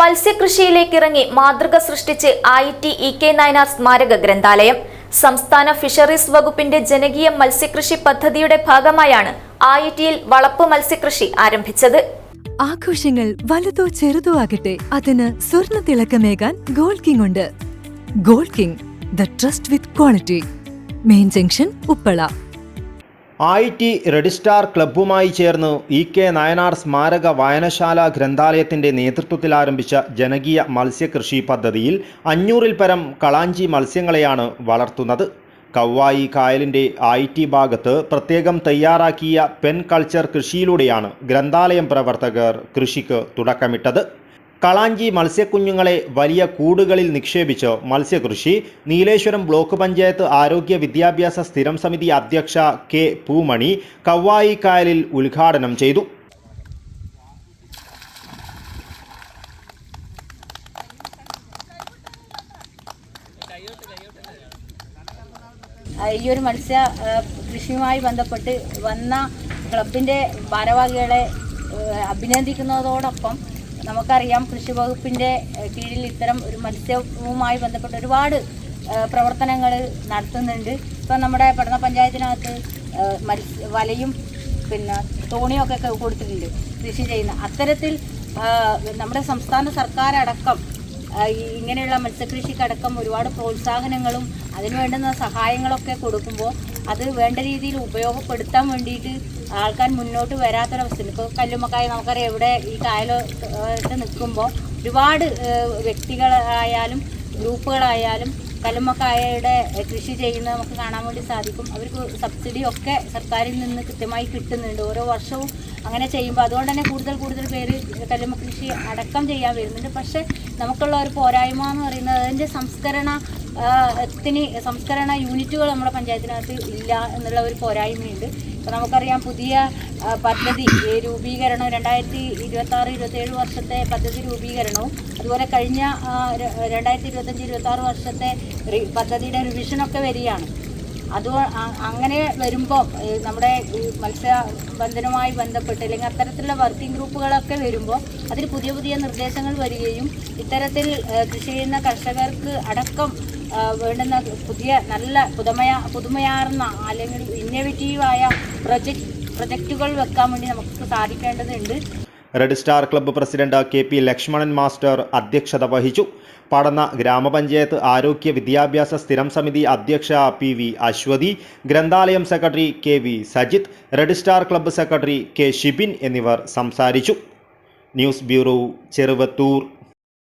മത്സ്യകൃഷിയിലേക്ക് ഇറങ്ങി മാതൃക സൃഷ്ടിച്ച് I T E K Nayanar സ്മാരക ഗ്രന്ഥാലയം. സംസ്ഥാന ഫിഷറീസ് വകുപ്പിന്റെ ജനകീയ മത്സ്യകൃഷി പദ്ധതിയുടെ ഭാഗമായാണ് ഐ ടിയിൽ വളപ്പ് മത്സ്യകൃഷി ആരംഭിച്ചത്. ആഘോഷങ്ങൾ വലുതോ ചെറുതോ ആകട്ടെ അതിന് സ്വർണ തിളക്കമേകാൻ ഗോൾഡ് കിങ് ഉണ്ട്. Gold king the trust with quality. Main junction Uppala. I T red star ക്ലബ്ബുമായി ചേർന്ന് ഇ കെ നയനാർ സ്മാരക വായനശാല ഗ്രന്ഥാലയത്തിന്റെ നേതൃത്വത്തിൽ ആരംഭിച്ച ജനകീയ മത്സ്യകൃഷി പദ്ധതിയിൽ അഞ്ഞൂറിൽ പരം കളാഞ്ചി മത്സ്യങ്ങളെയാണ് വളർത്തുന്നത്. കവ്വായി കായലിന്റെ ഐ ടി ഭാഗത്ത് പ്രത്യേകം തയ്യാറാക്കിയ പെൻ കൾച്ചർ കൃഷിയിലൂടെയാണ് ഗ്രന്ഥാലയം പ്രവർത്തകർ കൃഷിക്ക് തുടക്കമിട്ടത്. കളാഞ്ചി മത്സ്യക്കുഞ്ഞുങ്ങളെ വലിയ കൂടുകളിൽ നിക്ഷേപിച്ച് മത്സ്യകൃഷി. നീലേശ്വരം ബ്ലോക്ക് പഞ്ചായത്ത് ആരോഗ്യ വിദ്യാഭ്യാസ സ്ഥിരം സമിതി അധ്യക്ഷ കെ പൂമണി കവ്വായിക്കായലിൽ ഉദ്ഘാടനം ചെയ്തു. ഈ ഒരു മത്സ്യ കൃഷിയുമായി ബന്ധപ്പെട്ട് വന്ന ക്ലബിന്റെ ഭാരവാഹികളെ അഭിനന്ദിക്കുന്നതോടൊപ്പം നമുക്കറിയാം കൃഷി വകുപ്പിന്റെ കീഴിൽ ഇത്തരം ഒരു മത്സ്യവുമായി ബന്ധപ്പെട്ട് ഒരുപാട് പ്രവർത്തനങ്ങൾ നടത്തുന്നുണ്ട്. ഇപ്പം നമ്മുടെ പഠന പഞ്ചായത്തിനകത്ത് മത്സ്യ വലയും പിന്നെ തോണിയൊക്കെ കൊടുത്തിട്ടുണ്ട് കൃഷി ചെയ്യുന്ന. അത്തരത്തിൽ നമ്മുടെ സംസ്ഥാന സർക്കാർ അടക്കം ഇങ്ങനെയുള്ള മത്സ്യകൃഷിക്കടക്കം ഒരുപാട് പ്രോത്സാഹനങ്ങളും അതിന് വേണ്ടുന്ന സഹായങ്ങളൊക്കെ കൊടുക്കുമ്പോൾ അത് വേണ്ട രീതിയിൽ ഉപയോഗപ്പെടുത്താൻ വേണ്ടിയിട്ട് ആൾക്കാർ മുന്നോട്ട് വരാത്തൊരവസ്ഥയുണ്ട് ഇപ്പോൾ കല്ലുമ്മക്കായ നമുക്കറിയാം ഇവിടെ ഈ കായലോട്ട് നിൽക്കുമ്പോൾ ഒരുപാട് വ്യക്തികളായാലും ഗ്രൂപ്പുകളായാലും കല്ലുമ്മക്കായയുടെ കൃഷി ചെയ്യുന്നത് നമുക്ക് കാണാൻ വേണ്ടി സാധിക്കും. അവർക്ക് സബ്സിഡി ഒക്കെ സർക്കാരിൽ നിന്ന് കൃത്യമായി കിട്ടുന്നുണ്ട്. ഓരോ വർഷവും അങ്ങനെ ചെയ്യുമ്പോൾ അതുകൊണ്ട് തന്നെ കൂടുതൽ കൂടുതൽ പേര് കല്ലുമ്മ കൃഷി അടക്കം ചെയ്യാൻ വരുന്നുണ്ട്. പക്ഷേ നമുക്കുള്ള ഒരു പോരായ്മ എന്ന് പറയുന്നത് അതിന്റെ സംസ്കരണ ത്തിന് സംസ്കരണ യൂണിറ്റുകൾ നമ്മുടെ പഞ്ചായത്തിനകത്ത് ഇല്ല എന്നുള്ള ഒരു പോരായ്മയുണ്ട്. നമുക്കറിയാം പുതിയ പദ്ധതി രൂപീകരണം രണ്ടായിരത്തി ഇരുപത്താറ് ഇരുപത്തേഴ് വർഷത്തെ പദ്ധതി രൂപീകരണവും അതുപോലെ കഴിഞ്ഞ രണ്ടായിരത്തി ഇരുപത്തഞ്ച് ഇരുപത്താറ് വർഷത്തെ പദ്ധതിയുടെ റിവിഷനൊക്കെ വരികയാണ്. അത് അങ്ങനെ വരുമ്പോൾ നമ്മുടെ മത്സ്യബന്ധനവുമായി ബന്ധപ്പെട്ട് അല്ലെങ്കിൽ അത്തരത്തിലുള്ള വർക്കിംഗ് ഗ്രൂപ്പുകളൊക്കെ വരുമ്പോൾ അതിൽ പുതിയ പുതിയ നിർദ്ദേശങ്ങൾ വരികയും ഇത്തരത്തിൽ കൃഷി ചെയ്യുന്ന കർഷകർക്ക് അടക്കം വേണ്ടുന്ന പുതിയ നല്ല പുതുമയ പുതുമയാർന്ന അല്ലെങ്കിൽ ഇന്നോവേറ്റീവായ പ്രൊജക്ട് പ്രൊജക്റ്റുകൾ വെക്കാൻ വേണ്ടി നമുക്ക് സാധിക്കേണ്ടതുണ്ട്. Red star club president K P Lakshmanan master അധ്യക്ഷത വഹിച്ചു. പടന്ന ഗ്രാമപഞ്ചായത്ത് ആരോഗ്യ വിദ്യാഭ്യാസ സ്ഥിരം സമിതി അധ്യക്ഷ P V Aswathy ഗ്രന്ഥാലയം secretary K V Sajith red star club secretary K Shibin എന്നിവർ സംസാരിച്ചു. News bureau Cheruvathur.